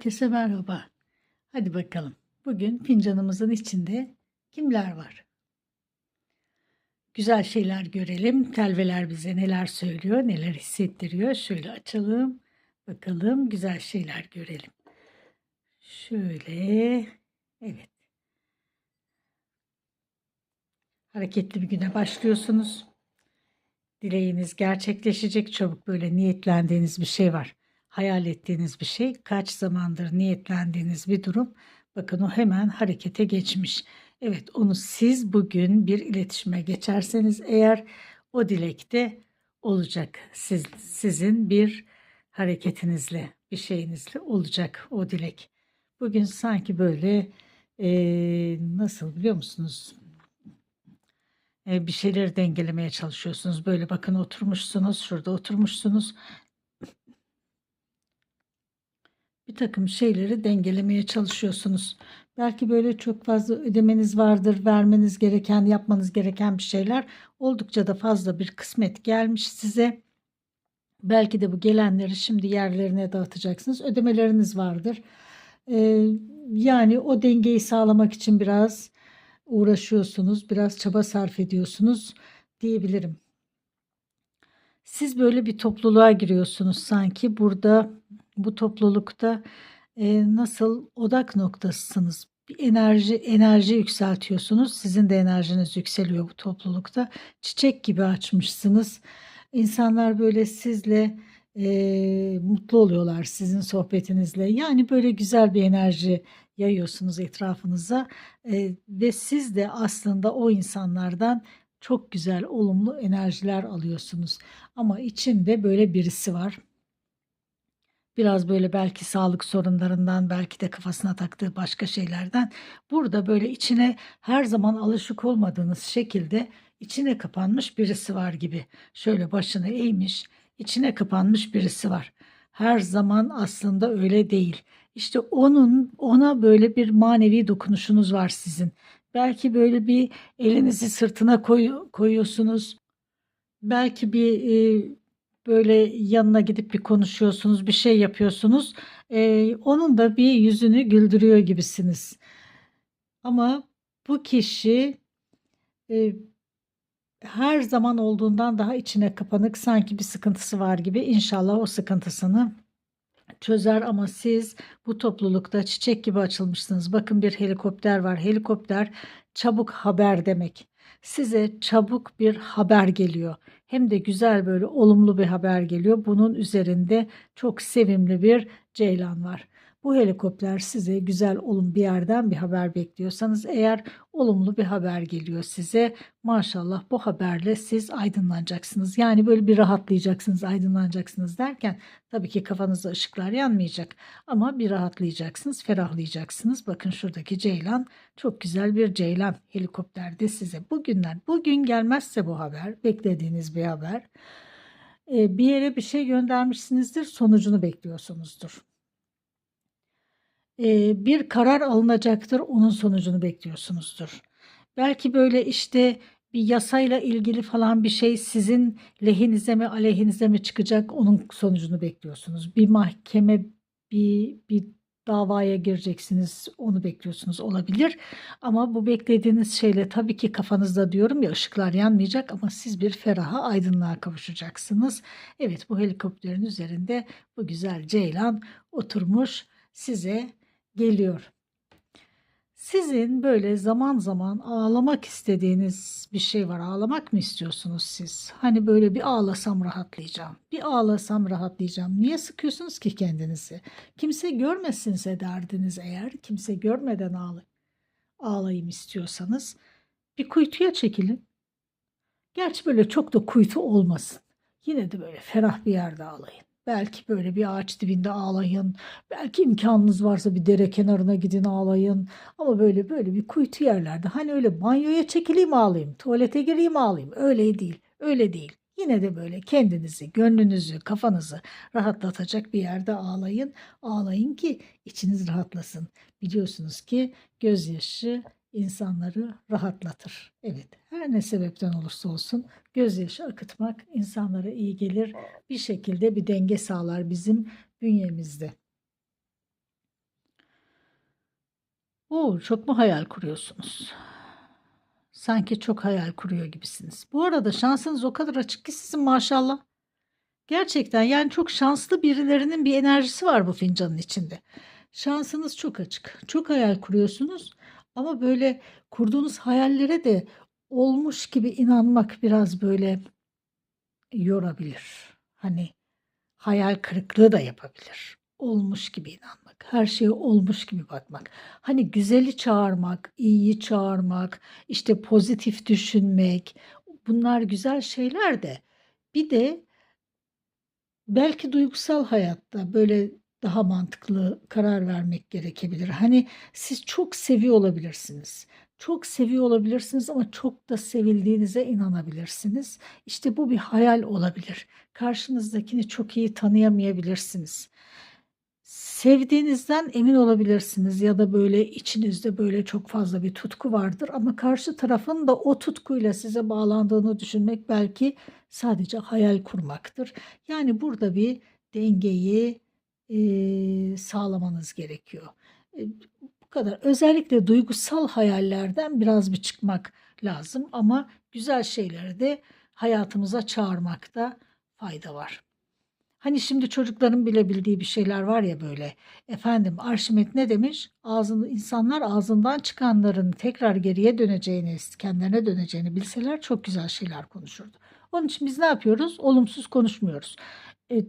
Herkese merhaba. Hadi bakalım. Bugün fincanımızın içinde kimler var? Güzel şeyler görelim. Telveler bize neler söylüyor, neler hissettiriyor. Şöyle açalım. Bakalım güzel şeyler görelim. Şöyle. Evet. Hareketli bir güne başlıyorsunuz. Dileğiniz gerçekleşecek. Çabuk böyle niyetlendiğiniz bir şey var hayal ettiğiniz bir şey, kaç zamandır niyetlendiğiniz bir durum. Bakın o hemen harekete geçmiş. Evet onu siz bugün bir iletişime geçerseniz eğer o dilekte olacak. Siz, sizin bir hareketinizle, bir şeyinizle olacak o dilek. Bugün sanki böyle e, nasıl biliyor musunuz? E, bir şeyleri dengelemeye çalışıyorsunuz. Böyle bakın oturmuşsunuz, şurada oturmuşsunuz bir takım şeyleri dengelemeye çalışıyorsunuz. Belki böyle çok fazla ödemeniz vardır, vermeniz gereken, yapmanız gereken bir şeyler. Oldukça da fazla bir kısmet gelmiş size. Belki de bu gelenleri şimdi yerlerine dağıtacaksınız. Ödemeleriniz vardır. Ee, yani o dengeyi sağlamak için biraz uğraşıyorsunuz, biraz çaba sarf ediyorsunuz diyebilirim. Siz böyle bir topluluğa giriyorsunuz sanki. Burada bu toplulukta e, nasıl odak noktasısınız. Bir enerji enerji yükseltiyorsunuz. Sizin de enerjiniz yükseliyor bu toplulukta. Çiçek gibi açmışsınız. İnsanlar böyle sizle e, mutlu oluyorlar sizin sohbetinizle. Yani böyle güzel bir enerji yayıyorsunuz etrafınıza e, ve siz de aslında o insanlardan çok güzel olumlu enerjiler alıyorsunuz. Ama içinde böyle birisi var Biraz böyle belki sağlık sorunlarından, belki de kafasına taktığı başka şeylerden burada böyle içine her zaman alışık olmadığınız şekilde içine kapanmış birisi var gibi. Şöyle başını eğmiş, içine kapanmış birisi var. Her zaman aslında öyle değil. İşte onun ona böyle bir manevi dokunuşunuz var sizin. Belki böyle bir elinizi sırtına koy, koyuyorsunuz. Belki bir e, böyle yanına gidip bir konuşuyorsunuz, bir şey yapıyorsunuz. Eee, onun da bir yüzünü güldürüyor gibisiniz. Ama bu kişi eee, her zaman olduğundan daha içine kapanık, sanki bir sıkıntısı var gibi. İnşallah o sıkıntısını çözer ama siz bu toplulukta çiçek gibi açılmışsınız. Bakın bir helikopter var. Helikopter çabuk haber demek. Size çabuk bir haber geliyor hem de güzel böyle olumlu bir haber geliyor. Bunun üzerinde çok sevimli bir ceylan var. Bu helikopter size güzel olum bir yerden bir haber bekliyorsanız eğer olumlu bir haber geliyor size maşallah bu haberle siz aydınlanacaksınız. Yani böyle bir rahatlayacaksınız, aydınlanacaksınız derken tabii ki kafanızda ışıklar yanmayacak ama bir rahatlayacaksınız, ferahlayacaksınız. Bakın şuradaki ceylan çok güzel bir ceylan helikopterde size bugünden bugün gelmezse bu haber beklediğiniz bir haber bir yere bir şey göndermişsinizdir sonucunu bekliyorsunuzdur bir karar alınacaktır. Onun sonucunu bekliyorsunuzdur. Belki böyle işte bir yasayla ilgili falan bir şey sizin lehinize mi aleyhinize mi çıkacak onun sonucunu bekliyorsunuz. Bir mahkeme bir bir davaya gireceksiniz onu bekliyorsunuz olabilir. Ama bu beklediğiniz şeyle tabii ki kafanızda diyorum ya ışıklar yanmayacak ama siz bir feraha aydınlığa kavuşacaksınız. Evet bu helikopterin üzerinde bu güzel ceylan oturmuş size geliyor. Sizin böyle zaman zaman ağlamak istediğiniz bir şey var. Ağlamak mı istiyorsunuz siz? Hani böyle bir ağlasam rahatlayacağım. Bir ağlasam rahatlayacağım. Niye sıkıyorsunuz ki kendinizi? Kimse görmesinse derdiniz eğer. Kimse görmeden ağlay ağlayayım istiyorsanız bir kuytuya çekilin. Gerçi böyle çok da kuytu olmasın. Yine de böyle ferah bir yerde ağlayın. Belki böyle bir ağaç dibinde ağlayın. Belki imkanınız varsa bir dere kenarına gidin ağlayın. Ama böyle böyle bir kuytu yerlerde. Hani öyle banyoya çekileyim ağlayayım. Tuvalete gireyim ağlayayım. Öyle değil. Öyle değil. Yine de böyle kendinizi, gönlünüzü, kafanızı rahatlatacak bir yerde ağlayın. Ağlayın ki içiniz rahatlasın. Biliyorsunuz ki gözyaşı insanları rahatlatır. Evet, her ne sebepten olursa olsun gözyaşı akıtmak insanlara iyi gelir. Bir şekilde bir denge sağlar bizim bünyemizde. Oo, çok mu hayal kuruyorsunuz? Sanki çok hayal kuruyor gibisiniz. Bu arada şansınız o kadar açık ki sizin maşallah. Gerçekten yani çok şanslı birilerinin bir enerjisi var bu fincanın içinde. Şansınız çok açık. Çok hayal kuruyorsunuz ama böyle kurduğunuz hayallere de olmuş gibi inanmak biraz böyle yorabilir. Hani hayal kırıklığı da yapabilir. Olmuş gibi inanmak, her şeye olmuş gibi bakmak. Hani güzeli çağırmak, iyiyi çağırmak, işte pozitif düşünmek. Bunlar güzel şeyler de. Bir de belki duygusal hayatta böyle daha mantıklı karar vermek gerekebilir. Hani siz çok seviyor olabilirsiniz. Çok seviyor olabilirsiniz ama çok da sevildiğinize inanabilirsiniz. İşte bu bir hayal olabilir. Karşınızdakini çok iyi tanıyamayabilirsiniz. Sevdiğinizden emin olabilirsiniz ya da böyle içinizde böyle çok fazla bir tutku vardır ama karşı tarafın da o tutkuyla size bağlandığını düşünmek belki sadece hayal kurmaktır. Yani burada bir dengeyi eee, sağlamanız gerekiyor. E, bu kadar. Özellikle duygusal hayallerden biraz bir çıkmak lazım ama güzel şeyleri de hayatımıza çağırmakta fayda var. Hani şimdi çocukların bile bildiği bir şeyler var ya böyle. Efendim Arşimet ne demiş? Ağzını, insanlar ağzından çıkanların tekrar geriye döneceğini, kendilerine döneceğini bilseler çok güzel şeyler konuşurdu. Onun için biz ne yapıyoruz? Olumsuz konuşmuyoruz. E,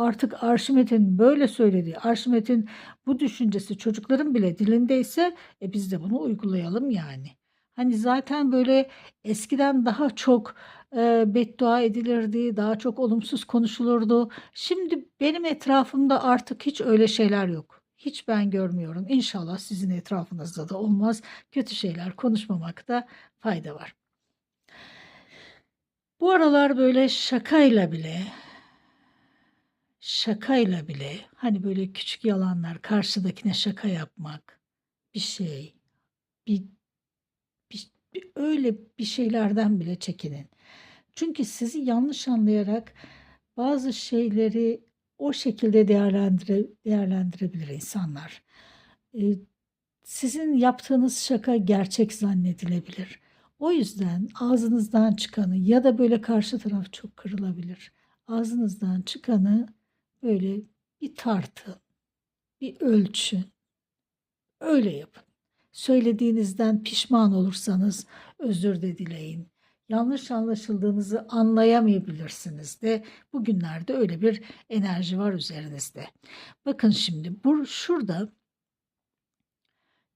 artık Arşimet'in böyle söylediği, Arşimet'in bu düşüncesi çocukların bile dilindeyse e, biz de bunu uygulayalım yani. Hani zaten böyle eskiden daha çok e, beddua edilirdi, daha çok olumsuz konuşulurdu. Şimdi benim etrafımda artık hiç öyle şeyler yok. Hiç ben görmüyorum. İnşallah sizin etrafınızda da olmaz. Kötü şeyler konuşmamakta fayda var. Bu aralar böyle şakayla bile şakayla bile hani böyle küçük yalanlar karşıdakine şaka yapmak bir şey bir, bir, bir öyle bir şeylerden bile çekinin. Çünkü sizi yanlış anlayarak bazı şeyleri o şekilde değerlendire, değerlendirebilir insanlar. Ee, sizin yaptığınız şaka gerçek zannedilebilir. O yüzden ağzınızdan çıkanı ya da böyle karşı taraf çok kırılabilir. Ağzınızdan çıkanı böyle bir tartın, bir ölçün. Öyle yapın. Söylediğinizden pişman olursanız özür de dileyin. Yanlış anlaşıldığınızı anlayamayabilirsiniz de bugünlerde öyle bir enerji var üzerinizde. Bakın şimdi bu şurada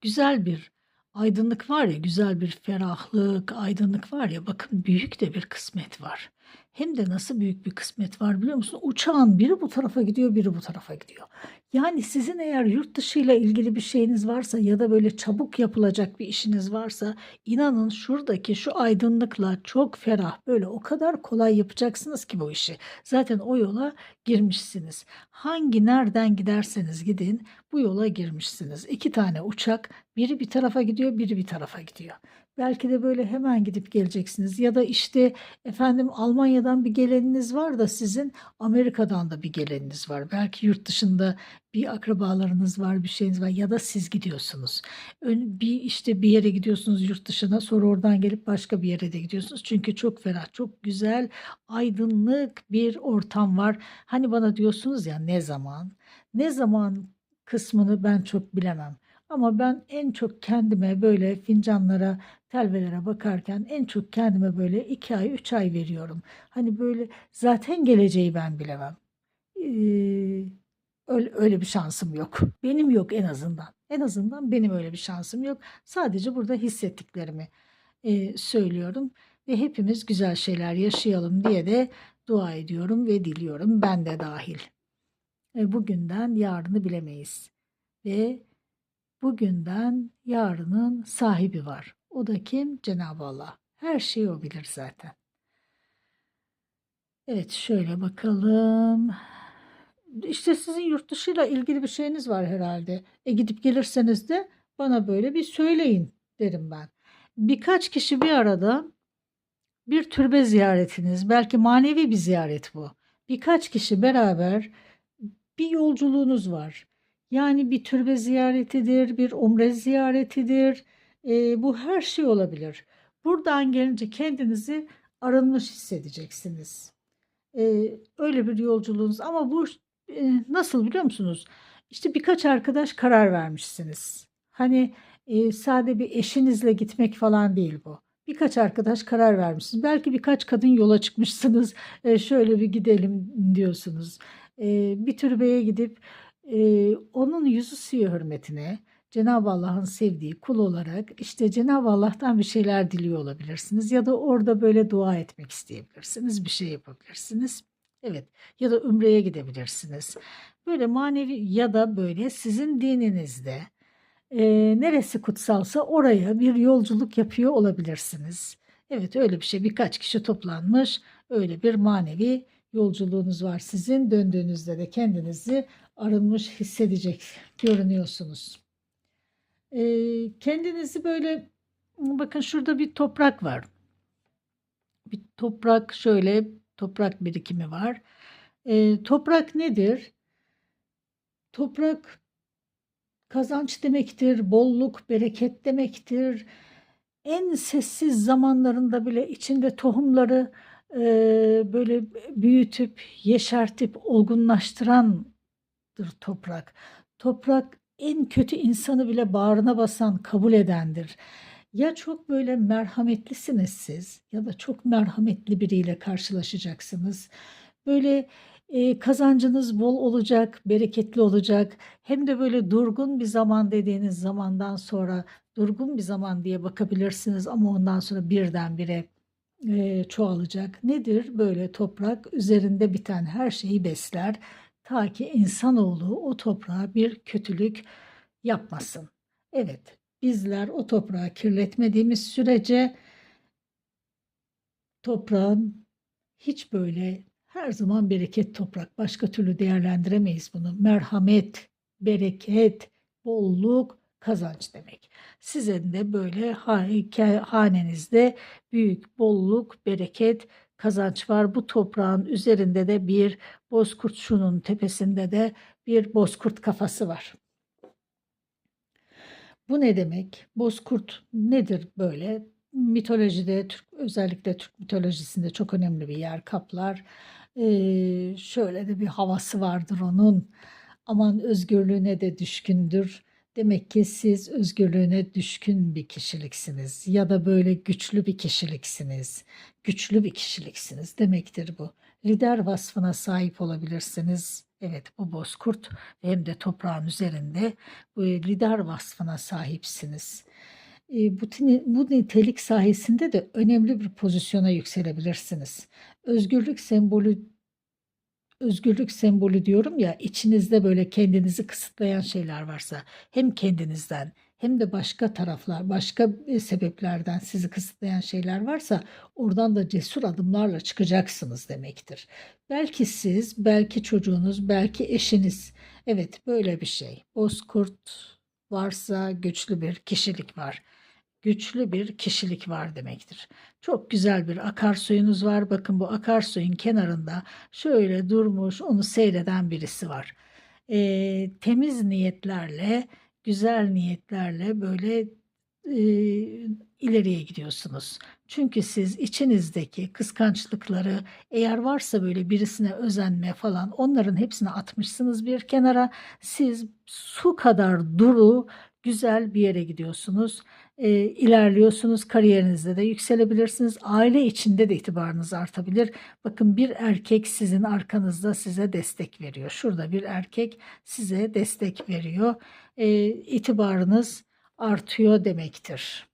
güzel bir aydınlık var ya, güzel bir ferahlık, aydınlık var ya bakın büyük de bir kısmet var. Hem de nasıl büyük bir kısmet var biliyor musun? Uçağın biri bu tarafa gidiyor, biri bu tarafa gidiyor. Yani sizin eğer yurt dışıyla ilgili bir şeyiniz varsa ya da böyle çabuk yapılacak bir işiniz varsa inanın şuradaki şu aydınlıkla çok ferah böyle o kadar kolay yapacaksınız ki bu işi. Zaten o yola girmişsiniz. Hangi nereden giderseniz gidin bu yola girmişsiniz. İki tane uçak biri bir tarafa gidiyor, biri bir tarafa gidiyor. Belki de böyle hemen gidip geleceksiniz ya da işte efendim Almanya'dan bir geleniniz var da sizin Amerika'dan da bir geleniniz var. Belki yurt dışında bir akrabalarınız var, bir şeyiniz var ya da siz gidiyorsunuz. Bir işte bir yere gidiyorsunuz yurt dışına sonra oradan gelip başka bir yere de gidiyorsunuz. Çünkü çok ferah, çok güzel, aydınlık bir ortam var. Hani bana diyorsunuz ya ne zaman? Ne zaman kısmını ben çok bilemem. Ama ben en çok kendime böyle fincanlara, telvelere bakarken en çok kendime böyle iki ay, üç ay veriyorum. Hani böyle zaten geleceği ben bilemem. Ee, öyle, öyle bir şansım yok. Benim yok en azından. En azından benim öyle bir şansım yok. Sadece burada hissettiklerimi e, söylüyorum. Ve hepimiz güzel şeyler yaşayalım diye de dua ediyorum ve diliyorum. Ben de dahil. E, bugünden yarını bilemeyiz. Ve bugünden yarının sahibi var. O da kim? Cenab-ı Allah. Her şeyi o bilir zaten. Evet şöyle bakalım. İşte sizin yurt dışıyla ilgili bir şeyiniz var herhalde. E gidip gelirseniz de bana böyle bir söyleyin derim ben. Birkaç kişi bir arada bir türbe ziyaretiniz, belki manevi bir ziyaret bu. Birkaç kişi beraber bir yolculuğunuz var. Yani bir türbe ziyaretidir, bir umre ziyaretidir. Eee, bu her şey olabilir. Buradan gelince kendinizi arınmış hissedeceksiniz. Eee, öyle bir yolculuğunuz ama bu eee, nasıl biliyor musunuz? İşte birkaç arkadaş karar vermişsiniz. Hani eee, sade bir eşinizle gitmek falan değil bu. Birkaç arkadaş karar vermişsiniz. Belki birkaç kadın yola çıkmışsınız. Eee, şöyle bir gidelim diyorsunuz. Eee, bir türbeye gidip eee, onun yüzü suyu hürmetine Cenab-ı Allah'ın sevdiği kul olarak işte Cenab-ı Allah'tan bir şeyler diliyor olabilirsiniz ya da orada böyle dua etmek isteyebilirsiniz, bir şey yapabilirsiniz. Evet ya da ümreye gidebilirsiniz. Böyle manevi ya da böyle sizin dininizde eee, neresi kutsalsa oraya bir yolculuk yapıyor olabilirsiniz. Evet öyle bir şey birkaç kişi toplanmış öyle bir manevi yolculuğunuz var sizin döndüğünüzde de kendinizi arınmış hissedecek görünüyorsunuz. Eee, kendinizi böyle bakın şurada bir toprak var. Bir toprak şöyle toprak birikimi var. Eee, toprak nedir? Toprak kazanç demektir, bolluk, bereket demektir. En sessiz zamanlarında bile içinde tohumları eee, böyle büyütüp, yeşertip, olgunlaştırandır toprak. Toprak en kötü insanı bile bağrına basan, kabul edendir. Ya çok böyle merhametlisiniz siz ya da çok merhametli biriyle karşılaşacaksınız. Böyle eee, kazancınız bol olacak, bereketli olacak. Hem de böyle durgun bir zaman dediğiniz zamandan sonra durgun bir zaman diye bakabilirsiniz ama ondan sonra birdenbire eee, çoğalacak. Nedir? Böyle toprak üzerinde biten her şeyi besler. Ta ki insanoğlu o toprağa bir kötülük yapmasın. Evet, bizler o toprağı kirletmediğimiz sürece toprağın hiç böyle her zaman bereket toprak. Başka türlü değerlendiremeyiz bunu. Merhamet, bereket, bolluk, kazanç demek. Sizin de böyle hanenizde büyük bolluk, bereket, kazanç var. Bu toprağın üzerinde de bir bozkurt şunun tepesinde de bir bozkurt kafası var. Bu ne demek? Bozkurt nedir böyle? Mitolojide, Türk, özellikle Türk mitolojisinde çok önemli bir yer kaplar. Ee, şöyle de bir havası vardır onun. Aman özgürlüğüne de düşkündür. Demek ki siz özgürlüğüne düşkün bir kişiliksiniz ya da böyle güçlü bir kişiliksiniz. Güçlü bir kişiliksiniz demektir bu. Lider vasfına sahip olabilirsiniz. Evet bu bozkurt hem de toprağın üzerinde bu lider vasfına sahipsiniz. E, bu, bu nitelik sayesinde de önemli bir pozisyona yükselebilirsiniz. Özgürlük sembolü özgürlük sembolü diyorum ya içinizde böyle kendinizi kısıtlayan şeyler varsa hem kendinizden hem de başka taraflar, başka e, sebeplerden sizi kısıtlayan şeyler varsa oradan da cesur adımlarla çıkacaksınız demektir. Belki siz, belki çocuğunuz, belki eşiniz. Evet böyle bir şey. Bozkurt varsa güçlü bir kişilik var. Güçlü bir kişilik var demektir. Çok güzel bir akarsuyunuz var. Bakın bu akarsuyun kenarında şöyle durmuş onu seyreden birisi var. Ee, temiz niyetlerle, güzel niyetlerle böyle e, ileriye gidiyorsunuz. Çünkü siz içinizdeki kıskançlıkları eğer varsa böyle birisine özenme falan onların hepsini atmışsınız bir kenara. Siz su kadar duru güzel bir yere gidiyorsunuz. E, ilerliyorsunuz. Kariyerinizde de yükselebilirsiniz. Aile içinde de itibarınız artabilir. Bakın bir erkek sizin arkanızda size destek veriyor. Şurada bir erkek size destek veriyor. E, itibarınız artıyor demektir.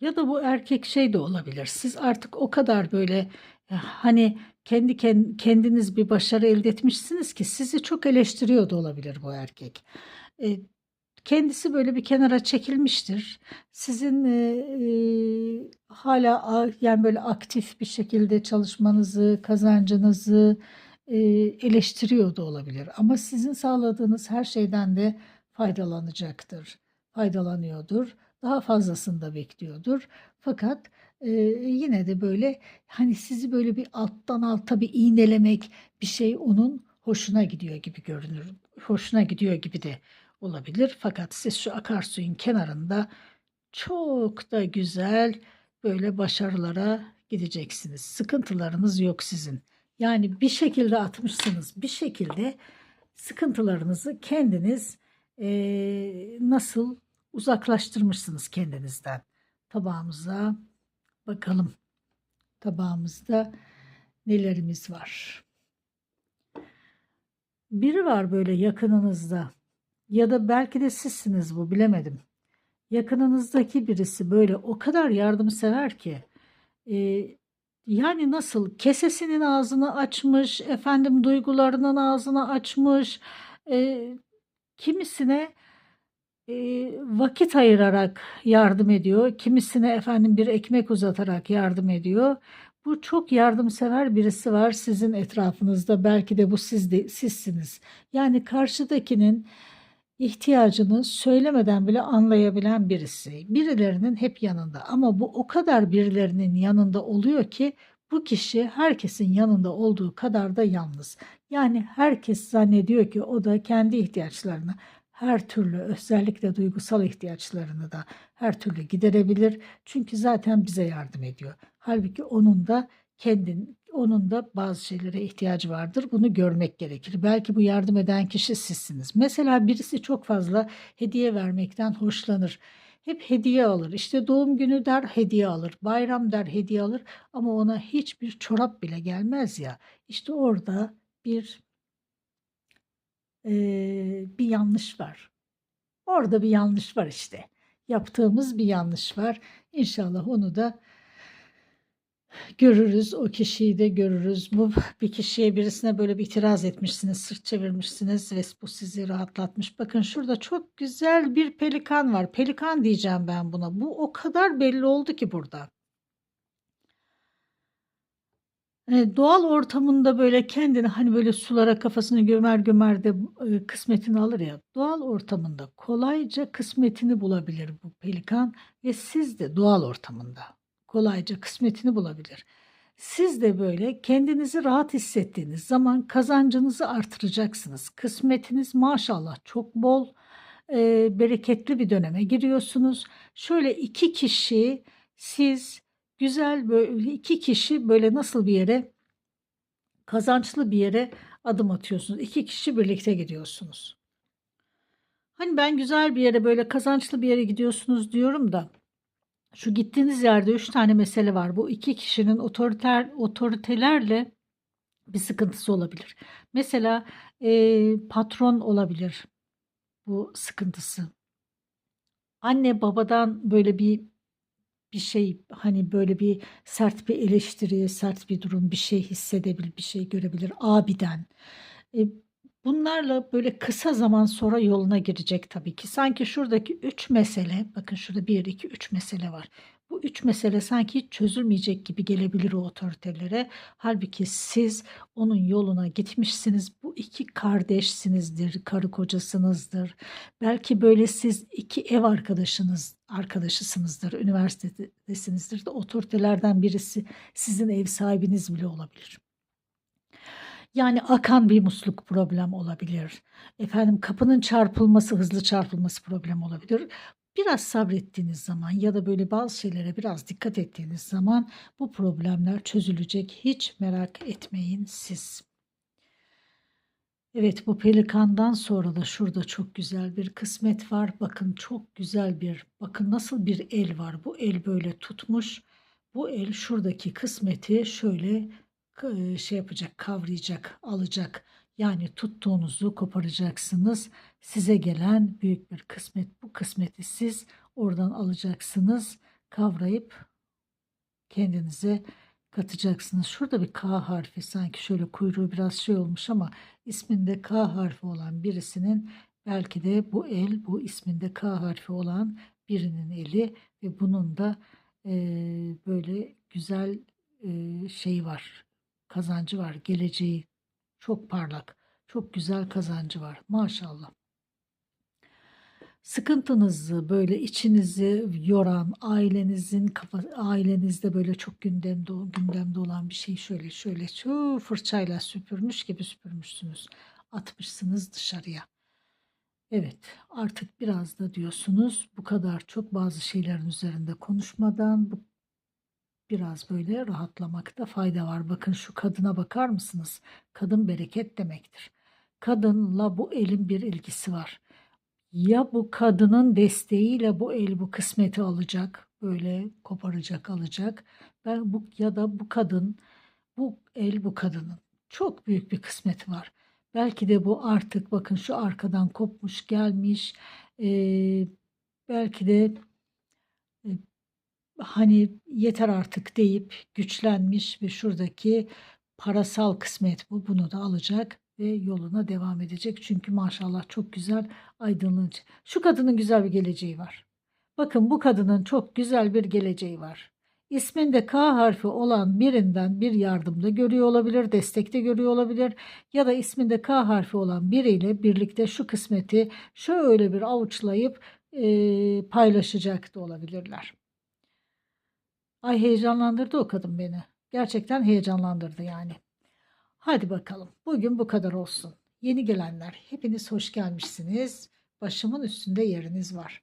Ya da bu erkek şey de olabilir. Siz artık o kadar böyle e, hani kendi ken- kendiniz bir başarı elde etmişsiniz ki sizi çok eleştiriyor da olabilir bu erkek. E, kendisi böyle bir kenara çekilmiştir. Sizin e, e, hala yani böyle aktif bir şekilde çalışmanızı, kazancınızı e, eleştiriyor da olabilir. Ama sizin sağladığınız her şeyden de faydalanacaktır. Faydalanıyordur. Daha fazlasını da bekliyordur. Fakat e, yine de böyle hani sizi böyle bir alttan alta bir iğnelemek bir şey onun hoşuna gidiyor gibi görünür. hoşuna gidiyor gibi de olabilir. Fakat siz şu akarsuyun kenarında çok da güzel böyle başarılara gideceksiniz. Sıkıntılarınız yok sizin. Yani bir şekilde atmışsınız. Bir şekilde sıkıntılarınızı kendiniz eee, nasıl uzaklaştırmışsınız kendinizden. Tabağımıza bakalım. Tabağımızda nelerimiz var? Biri var böyle yakınınızda ya da belki de sizsiniz bu bilemedim. Yakınınızdaki birisi böyle o kadar yardımsever ki e, yani nasıl kesesinin ağzını açmış, efendim duygularının ağzını açmış, e, kimisine e, vakit ayırarak yardım ediyor, kimisine efendim bir ekmek uzatarak yardım ediyor. Bu çok yardımsever birisi var sizin etrafınızda. Belki de bu siz de, sizsiniz. Yani karşıdakinin ihtiyacını söylemeden bile anlayabilen birisi. Birilerinin hep yanında ama bu o kadar birilerinin yanında oluyor ki bu kişi herkesin yanında olduğu kadar da yalnız. Yani herkes zannediyor ki o da kendi ihtiyaçlarını her türlü özellikle duygusal ihtiyaçlarını da her türlü giderebilir. Çünkü zaten bize yardım ediyor. Halbuki onun da kendin onun da bazı şeylere ihtiyacı vardır. Bunu görmek gerekir. Belki bu yardım eden kişi sizsiniz. Mesela birisi çok fazla hediye vermekten hoşlanır. Hep hediye alır. İşte doğum günü der hediye alır. Bayram der hediye alır. Ama ona hiçbir çorap bile gelmez ya. İşte orada bir eee, bir yanlış var. Orada bir yanlış var işte. Yaptığımız bir yanlış var. İnşallah onu da görürüz. O kişiyi de görürüz. Bu bir kişiye birisine böyle bir itiraz etmişsiniz, sırt çevirmişsiniz ve bu sizi rahatlatmış. Bakın şurada çok güzel bir pelikan var. Pelikan diyeceğim ben buna. Bu o kadar belli oldu ki burada. Eee, doğal ortamında böyle kendini hani böyle sulara kafasını gömer gömer de eee, kısmetini alır ya. Doğal ortamında kolayca kısmetini bulabilir bu pelikan ve siz de doğal ortamında kolayca kısmetini bulabilir. Siz de böyle kendinizi rahat hissettiğiniz zaman kazancınızı artıracaksınız. Kısmetiniz maşallah çok bol, eee, bereketli bir döneme giriyorsunuz. Şöyle iki kişi siz güzel böyle iki kişi böyle nasıl bir yere kazançlı bir yere adım atıyorsunuz. İki kişi birlikte gidiyorsunuz. Hani ben güzel bir yere böyle kazançlı bir yere gidiyorsunuz diyorum da şu gittiğiniz yerde üç tane mesele var. Bu iki kişinin otoriter otoritelerle bir sıkıntısı olabilir. Mesela eee, patron olabilir bu sıkıntısı. Anne babadan böyle bir bir şey hani böyle bir sert bir eleştiri, sert bir durum, bir şey hissedebilir, bir şey görebilir. Abiden. E, bunlarla böyle kısa zaman sonra yoluna girecek tabii ki. Sanki şuradaki üç mesele, bakın şurada bir, iki, üç mesele var. Bu üç mesele sanki hiç çözülmeyecek gibi gelebilir o otoritelere. Halbuki siz onun yoluna gitmişsiniz. Bu iki kardeşsinizdir, karı kocasınızdır. Belki böyle siz iki ev arkadaşınız, arkadaşısınızdır, üniversitedesinizdir de otoritelerden birisi sizin ev sahibiniz bile olabilir. Yani akan bir musluk problem olabilir. Efendim kapının çarpılması, hızlı çarpılması problem olabilir. Biraz sabrettiğiniz zaman ya da böyle bazı şeylere biraz dikkat ettiğiniz zaman bu problemler çözülecek. Hiç merak etmeyin siz. Evet bu pelikandan sonra da şurada çok güzel bir kısmet var. Bakın çok güzel bir bakın nasıl bir el var. Bu el böyle tutmuş. Bu el şuradaki kısmeti şöyle şey yapacak, kavrayacak, alacak. Yani tuttuğunuzu koparacaksınız. Size gelen büyük bir kısmet. Bu kısmeti siz oradan alacaksınız. Kavrayıp kendinize katacaksınız. Şurada bir K harfi sanki şöyle kuyruğu biraz şey olmuş ama isminde K harfi olan birisinin belki de bu el bu isminde K harfi olan birinin eli ve bunun da eee, böyle güzel eee, şeyi var. Kazancı var. Geleceği çok parlak. Çok güzel kazancı var. Maşallah. Sıkıntınızı böyle içinizi yoran ailenizin kafa, ailenizde böyle çok gündemde gündemde olan bir şey şöyle şöyle şu fırçayla süpürmüş gibi süpürmüşsünüz. Atmışsınız dışarıya. Evet, artık biraz da diyorsunuz bu kadar çok bazı şeylerin üzerinde konuşmadan bu biraz böyle rahatlamakta fayda var. Bakın şu kadına bakar mısınız? Kadın bereket demektir. Kadınla bu elin bir ilgisi var. Ya bu kadının desteğiyle bu el bu kısmeti alacak, böyle koparacak, alacak. Ben bu ya da bu kadın, bu el bu kadının çok büyük bir kısmeti var. Belki de bu artık bakın şu arkadan kopmuş gelmiş. Ee, belki de hani yeter artık deyip güçlenmiş ve şuradaki parasal kısmet bu. Bunu da alacak ve yoluna devam edecek. Çünkü maşallah çok güzel aydınlanıcı. Şu kadının güzel bir geleceği var. Bakın bu kadının çok güzel bir geleceği var. İsminde K harfi olan birinden bir yardımda görüyor olabilir, destekte görüyor olabilir ya da isminde K harfi olan biriyle birlikte şu kısmeti şöyle bir avuçlayıp e, paylaşacak da olabilirler. Ay heyecanlandırdı o kadın beni. Gerçekten heyecanlandırdı yani. Hadi bakalım. Bugün bu kadar olsun. Yeni gelenler hepiniz hoş gelmişsiniz. Başımın üstünde yeriniz var.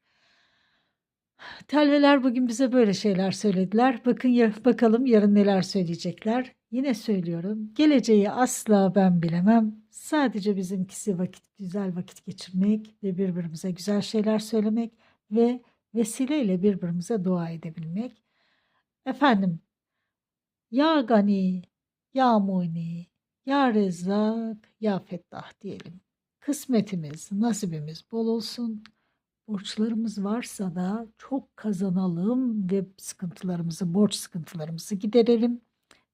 Telveler bugün bize böyle şeyler söylediler. Bakın bakalım yarın neler söyleyecekler. Yine söylüyorum. Geleceği asla ben bilemem. Sadece bizimkisi vakit güzel vakit geçirmek ve birbirimize güzel şeyler söylemek ve vesileyle birbirimize dua edebilmek. Efendim, ya Gani, ya Muni, ya Rezzak, ya Fettah diyelim. Kısmetimiz, nasibimiz bol olsun. Borçlarımız varsa da çok kazanalım ve sıkıntılarımızı, borç sıkıntılarımızı giderelim.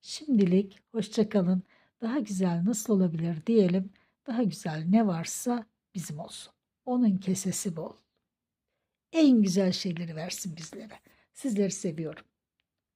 Şimdilik hoşça kalın. Daha güzel nasıl olabilir diyelim. Daha güzel ne varsa bizim olsun. Onun kesesi bol. En güzel şeyleri versin bizlere. Sizleri seviyorum.